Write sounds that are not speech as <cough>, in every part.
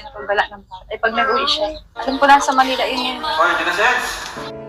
namin pag wala ng bata. Eh, pag nag-uwi siya. Alam ko nasa Manila yun yun. Hoy, Dinosens!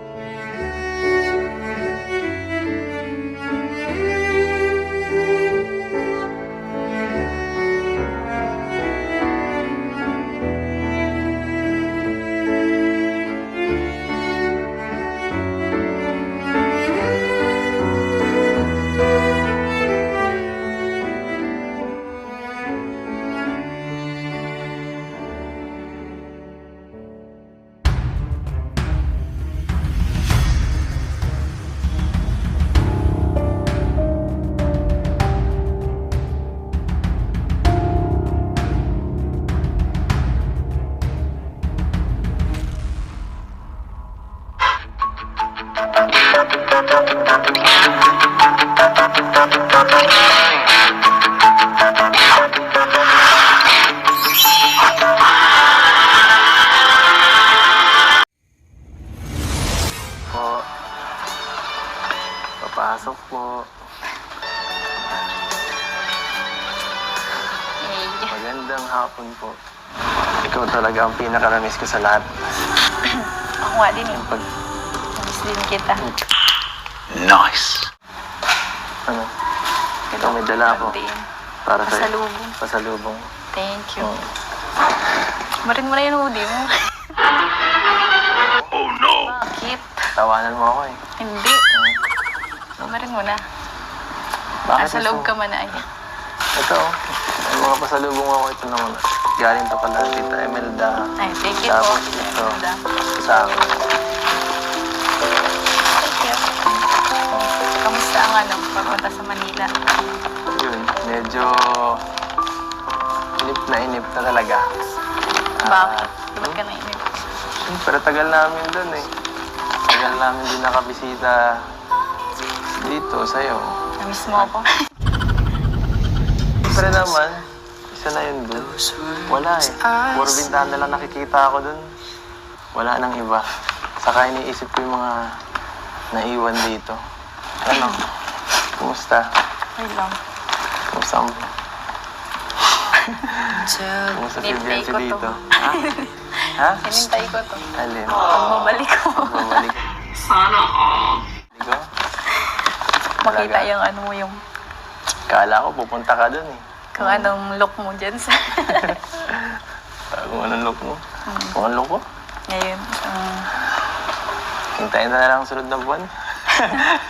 Magandang hapon po. Ikaw talaga ang pinakaramiss ko sa lahat. <clears throat> Ako nga din eh. Pag, Miss din kita. Nice! ano, ito may dala ako. Para sa Pasalubong. Pasalubong. Thank you. Oh. Marin mo na yung hoodie mo. Oh no! Bakit? Tawanan mo ako eh. Hindi. Marin mo na. Bakit Nasa loob ka man ay. Ito, oh. Mga pasalubong ako. Ito naman. Galing to pala Tita Emelda. Ay, thank you po. Tapos ito, Ganda. sa akin. Thank you. Kamusta ang ano, pagpunta sa Manila? Yun, medyo inip na inip na talaga. Bakit? Ba't ka nainip? Pero tagal namin doon eh. Tagal namin din nakabisita dito sa'yo. Namiss mo ako? Pero naman, isa na yun doon. Wala eh. Puro bintahan na lang nakikita ako doon. Wala nang iba. Saka iniisip ko yung mga naiwan dito. Ano? Kumusta? Ay lang. Kumusta ang... <laughs> Kumusta si Biancy ko to. dito? Ha? Ha? Hinintay ko to. Alin? Pag mabalik ko. Bumalik. Sana all. Makita Talaga? yung ano mo yung Kala ko pupunta ka doon eh. Kung anong look mo dyan sa <laughs> Kung anong look mo. Kung anong look ko. ngayon. Um, Hintayin na lang ang sunod na buwan.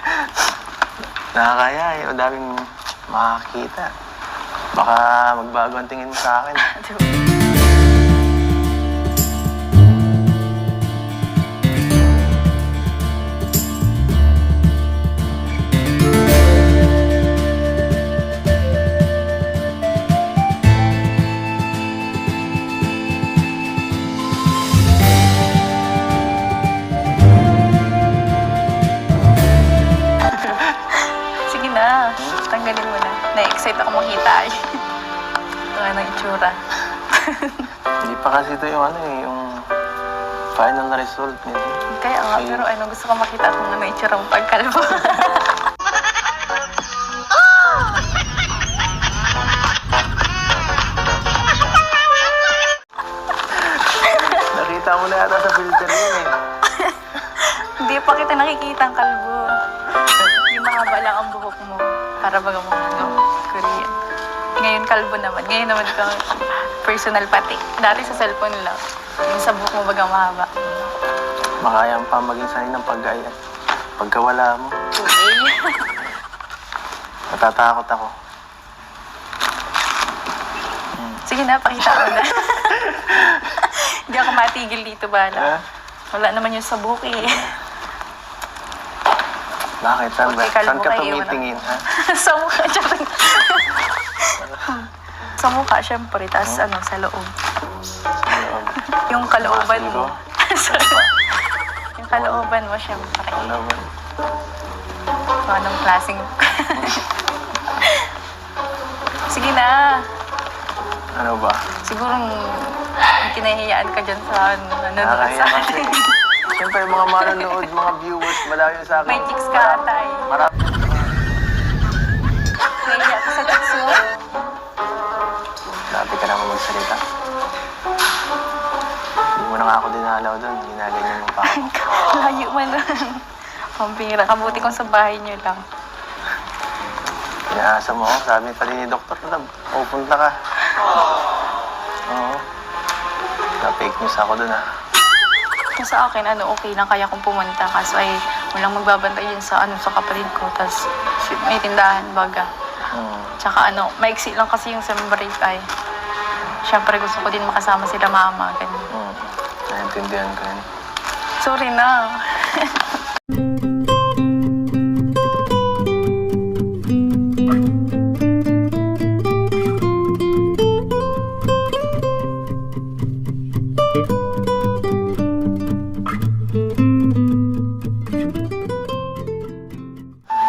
<laughs> Nakakaya eh. O daming makakita. Baka magbago ang tingin mo sa akin. <laughs> na. Na-excite ako makita. Ito nga ng itsura. <laughs> Hindi pa kasi ito yung ano eh, yung final na result nito. Kaya nga, Ay. pero ano, gusto ko makita kung ano itsura mo pagkalbo. <laughs> Nakita mo na yata sa filter yun eh. Hindi pa kita nakikita ang kalbo. Yung mahaba lang ang buhok mo. Para baga mo Ngayon naman kang personal pati. Dati sa cellphone lang. Yung sa buhok mo baga mahaba. Makayang pa maging sanay ng pag-gaya. Pagkawala mo, Okay. <laughs> natatakot ako. Sige na, pakita mo na. <laughs> Hindi ako matigil dito, bala. Wala naman yung sa buhok eh. Bakit? Saan ba? Okay, kalbo Saan ka kayo, tumitingin, ha? <laughs> sa mukha, charot. Sa mukha, syempre. Tapos ano, sa loob. Yung kalooban mo. <laughs> Yung kalooban mo, syempre. Ano ba? Kung anong klaseng... <laughs> Sige na. Ano ba? Siguro kinahiyaan ka dyan sa ano, nanonood Nakakahiya sa kasi. Siyempre, mga manonood, mga viewers, malayo sa akin. May chicks ka ata eh. Marami. Nahiya ka sa chicks mo. Magsalita. nga ako dinalaw doon. Ginaganyan mo pa <laughs> ako. Layo man nun. Pampira. Kabuti kung sa bahay niyo lang. Inaasa mo ako. Sabi pa rin ni Doktor Lab, pupunta ka. Oo. Na-fake news ako doon ah. Kung sa akin, ano, okay lang kaya kong pumunta. Kaso ay, walang magbabantay yun sa, ano, sa kapatid ko. Tapos, may tindahan, baga. Hmm. Tsaka ano, maiksi lang kasi yung sa break ay. Siyempre gusto ko din makasama sila mama, ganyan. Hmm. Naintindihan ko yun. Sorry na.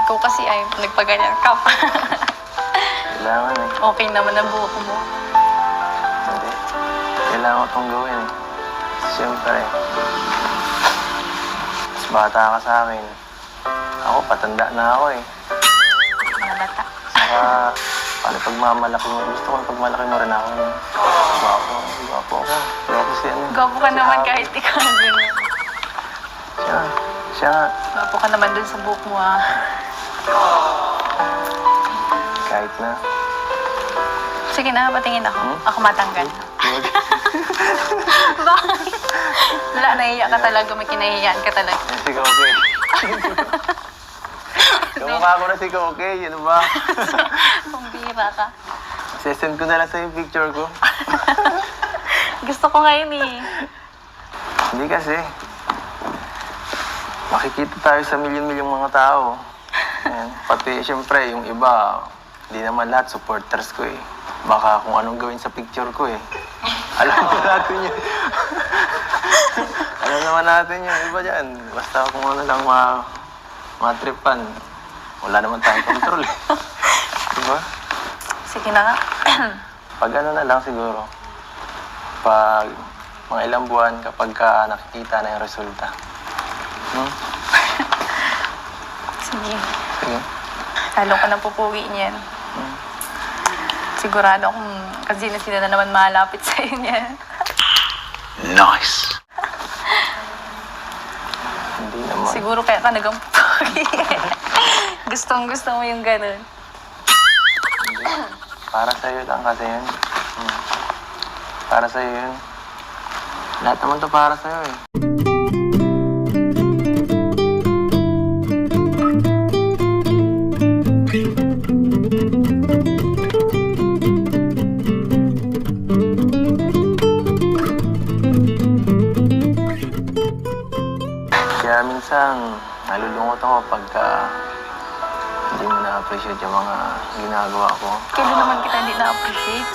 Ikaw kasi ay nagpaganyan ka pa. Kailangan eh. okay naman ang buhok mo. Kailangan ko itong gawin eh. Siyempre. Mas bata ka sa akin. Ako, patanda na ako eh. Mga bata. Saka, paano pagmamalaki mo? Gusto ko pagmalaki mo rin ako. Gwapo. Gwapo ako. Gwapo si ano. Gwapo ka naman kahit ikaw na ganyan. Siya. Siya. Gwapo ka naman dun sa buhok mo ah. Kahit na. Sige na, patingin ako. Hmm? Ako matanggal. Bakit? Wala, nahiya ka talaga. May kinahiyaan ka talaga. Si Koke. <laughs> Kamukha ko na si Koke. Ano ba? Pambira ka. Sesend ko na lang sa yung picture ko. <laughs> Gusto ko ngayon eh. Hindi kasi. Makikita tayo sa milyon-milyong mga tao. Ayan. Pati, siyempre, yung iba, hindi naman lahat supporters ko eh. Baka kung anong gawin sa picture ko eh. Alam naman <laughs> natin yun. Alam naman natin yun. Iba dyan. Basta kung ano lang ma matripan. Wala naman tayong control eh. <laughs> Diba? Sige na nga. <clears throat> Pag ano na lang siguro. Pag mga ilang buwan kapag ka nakikita na yung resulta. Hmm? <laughs> Sige. Sige. Lalo ko na pupugi niyan. Sigurado akong kasi na sila na naman malapit <laughs> sa niyan. Nice. Hindi naman. Siguro kaya ka nagang. <laughs> Gustong gusto mo yung ganun. Hindi. Para sa'yo lang kasi yun. Hmm. Para sa'yo yun. Lahat naman to para sa'yo eh. Minsan, nalulungkot ako pagka hindi mo na-appreciate yung mga ginagawa ko. Kailan naman kita hindi na-appreciate?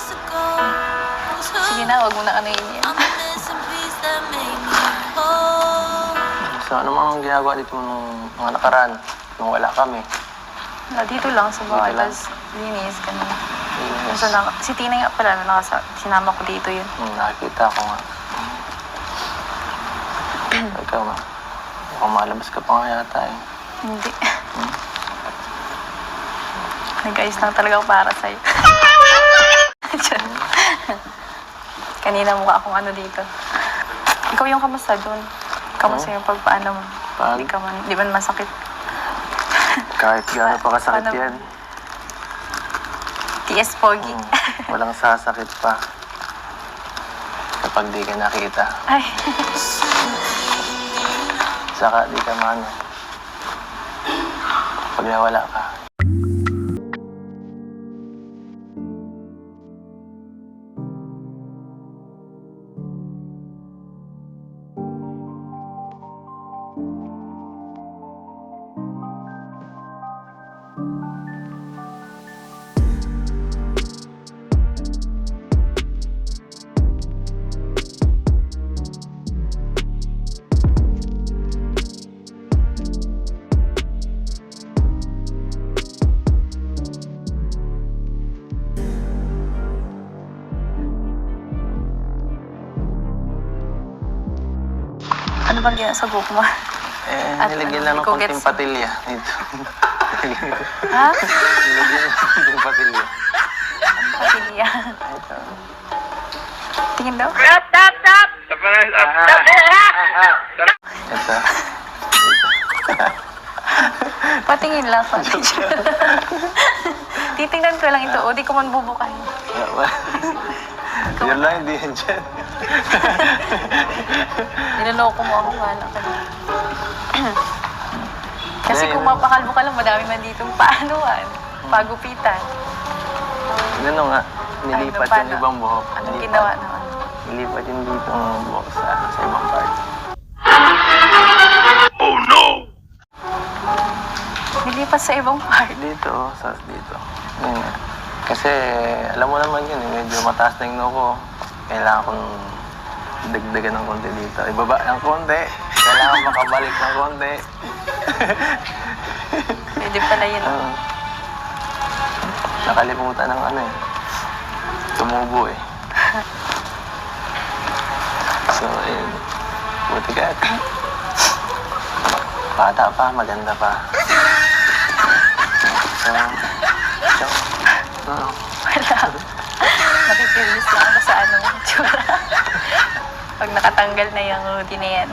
Sige na, wag mo na yun yan. <laughs> So, ano mga ginagawa dito nung mga nakaraan, nung wala kami? Ah, Dito lang sa bahay, Dito lang. tapos linis, ganun. Yes. Na, si Tina nga pala, na nakasa, sinama ko dito yun. Hmm, nakikita ko nga. <clears throat> Ikaw ma. Mukhang malabas ka pa nga yata eh. Hindi. Nag-ayos lang talaga ako para sa'yo. <laughs> Kanina mukha akong ano dito. Ikaw yung kamusta doon? Kamusta yung pagpaano mo? Pag- Hindi ka man, di man masakit. Kahit <laughs> gaano pa kasakit Ano? yan. TS Pogi. Hmm, walang sasakit pa. Kapag di ka nakita. <laughs> Ay, Saka di ka mano. Pag nawala ka. Ano gina sa buhok mo? Eh, At nilagyan ano, lang ng ikaw konting gets- patilya dito. ha? <laughs> nilagyan ng konting patilya. Patilya. Ito. Tingin daw. Stop, stop, stop! Ito. <laughs> Patingin lang sa Titingnan ko lang ito. O, di ko man bubukahin. Yun lang, hindi yan dyan. <laughs> Niloloko mo ako. Wala ka na. Kasi kung mapakalbo ka lang, madami man ditong paanuan. Pagupitan. Ano nga, nilipat Ano, yung paano? ibang buhok. Anong Nilipat. ginawa naman? Nilipat yung dito ang buhok sa, sa ibang part. Nilipas sa ibang part. Dito, oh, sa dito. Yun nga. Kasi, alam mo naman yun, eh, medyo mataas na yung noo ko. Kailangan kong dagdagan ng konti dito. Ibaba ng konti. Kailangan makabalik ng konti. <laughs> Pwede pala yun. Oo. nakalimutan ng ano eh. Tumubo eh. <laughs> So, ayun. Buti ka. Bata pa, maganda pa. So, so, oo. Wala. <laughs> Napipilis lang ako sa ano, tsura. Pag nakatanggal na yung hoodie na yan.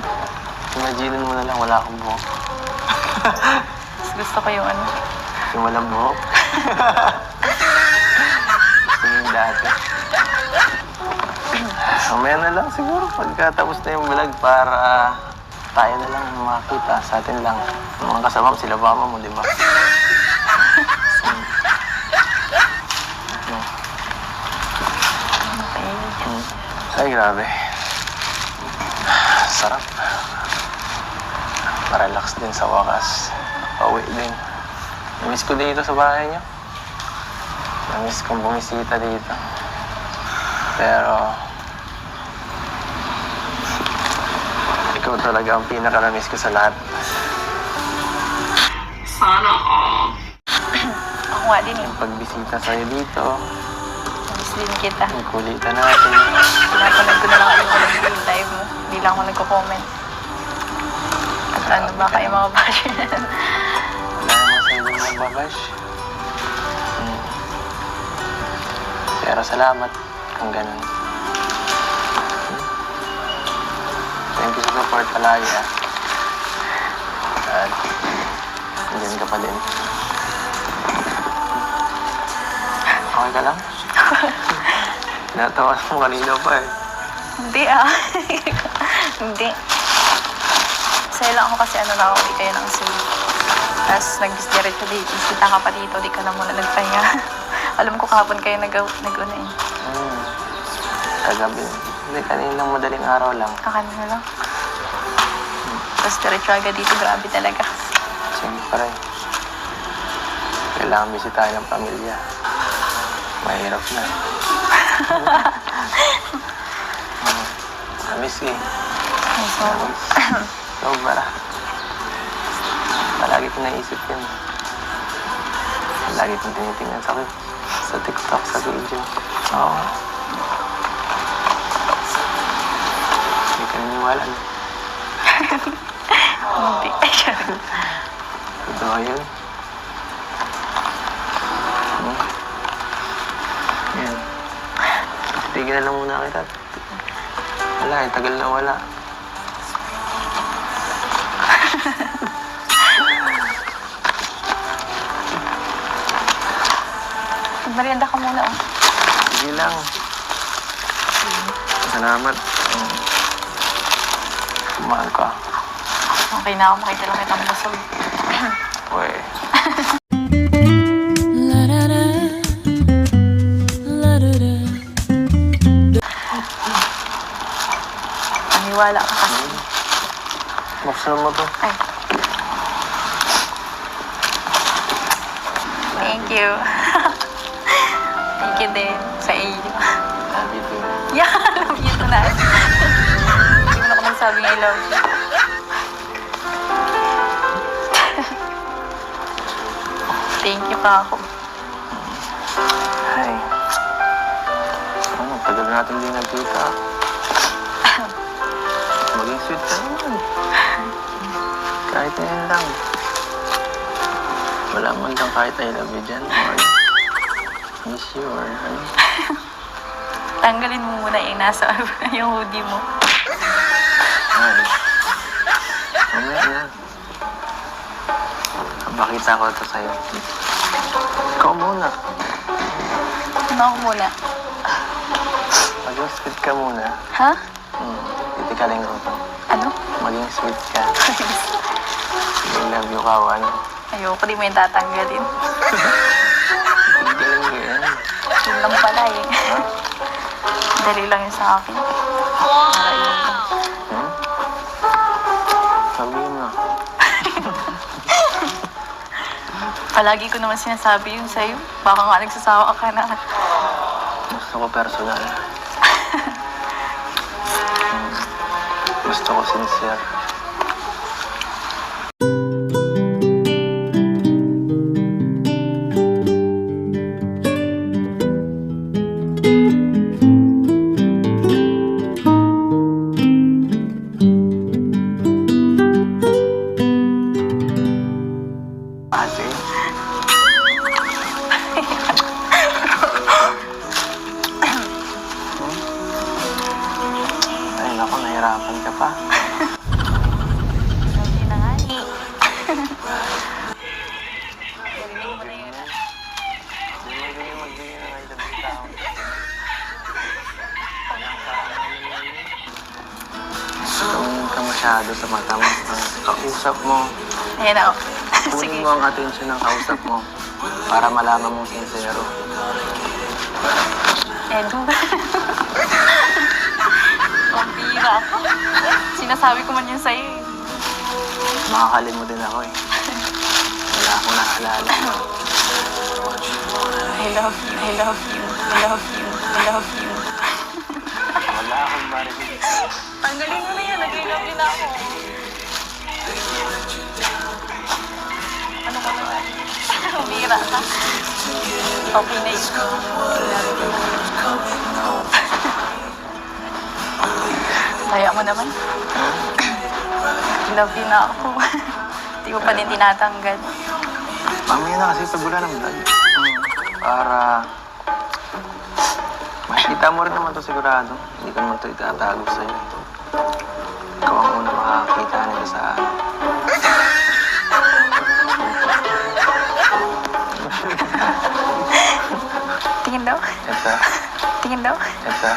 Imagine mo na lang, wala akong buhok. <laughs> Mas gusto ko yung ano. Yung walang buhok. <laughs> Gusto mo yung dati. Mamaya na lang siguro pagkatapos na yung vlog para tayo na lang makita sa atin lang. Yung mga kasama mo, sila mama mo, di ba? <laughs> Ay, grabe. Sarap. Relax din sa wakas. Pauwi din. Namiss ko dito sa bahay niyo. Namiss kong bumisita dito. Pero... Ikaw talaga ang pinaka-namiss ko sa lahat. <clears throat> Ako nga din eh. Yung pagbisita sa'yo dito, din kita. yung kulitan natin. Pinapanood ko na lang yung yung live mo. Hindi lang ako nagko-comment. At ano ba kayo mga basher? Wala naman sa ibang magbabash. Hmm. Pero salamat kung ganun. Hmm. Thank you sa support palagi ah. At andyan ka pa din. Okay ka lang? Natawa mo kanina pa eh. Hindi ah. <laughs> Hindi. Sa'yo lang ako kasi ano nakauwi kayo ng Cebu. Tapos nag-diretso dito. Kita ka pa dito. Di ka na muna nagpahinga. <laughs> Alam ko kahapon kayo nag nag ano eh. Hmm. Kagabi. Hindi, kanina madaling araw lang. Kakan na lang. Tapos diretso agad dito. Grabe talaga. Siyempre. Kailangan bisitahin ng pamilya. Mahirap na. <laughs> Hmm. Namiss eh. Ay, so, Namiss. Sobra. Palagi ko naisip yun. Palagi kong tinitingnan sa, sa TikTok, sa video. Oo. Hindi ka naniwala. <laughs> hindi. Totoo yun. Tigil na lang muna kita. Wala eh, tagal na wala. Merienda ka muna oh. Sige lang. Salamat. Hmm. Mahal ka. Okay na ako. Makita lang kitang busog. Uy. <laughs> Paniwala ka kasi. Buksan mo to. Ay. Thank you. <laughs> Thank you din sa iyo. Love you too. Yeah, love you to na. Hindi mo na ako nagsabing I love you. <laughs> Thank you pa ako. Hi. Ano, tagal natin din nagkita. Maging sweet ka naman. Kahit ngayon lang. Wala man lang kahit I love you dyan or miss you or ano. Tanggalin mo muna yung nasa yung hoodie mo. Ay. Mamaya na. Bakita ko ito sa'yo. Ikaw muna. Ano ako muna? Sweet ka muna. Ha? Hmm. Titikalin ko? Maging sweet ka. I love you, kawan. Ayoko, di mo yung tatanggalin. Titikalin ko yan. Yun lang pala eh. Dali lang yun sa akin. Para yun. Hmm? Sabihin mo. Palagi ko naman sinasabi yun sa'yo. Baka nga nagsasawa ka na. Gusto ko personal. Gusto ko Ayan ako. <laughs> Sige. kunin mo ang attention ng kausap mo para malaman mong sincero. Edu. Pampira ako. Sinasabi ko man yun sa'yo eh. Makakalin mo din ako eh. Wala akong naalala. I love you, I love you, I love you, I love you. Wala akong marinig. Tanggalin mo na yan, nag-love na ako. Umira ka. Okay na. Kaya mo naman. Love na ako. Hindi mo pa din tinatanggal. Mamaya na kasi pag ng vlog. Para makikita mo rin naman to sigurado. Hindi ko naman to itatago sa'yo. Ikaw ang unang makakita nito sa <laughs> Tingin daw. Esa, Tingin daw. esa.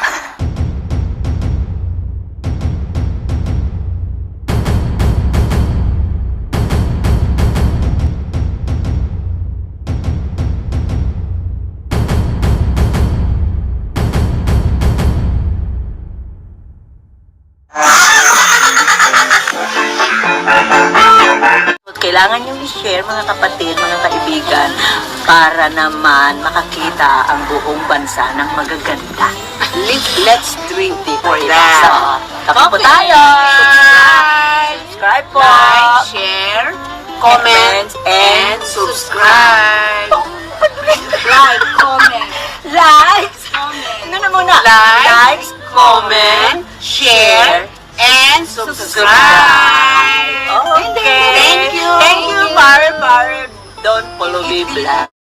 Kailangan nyo i-share mga kapatid, mga kaibigan para naman makakita ang buong bansa ng magaganda. Let's, dream it for that. So, tapos po tayo! Subscribe! Po! Like, share, comment, and subscribe! like, comment. Likes, comment. Ano na muna? Likes, comment, share, and subscribe. Okay. Thank you. Thank you, Pare Pare. Don't follow me, black.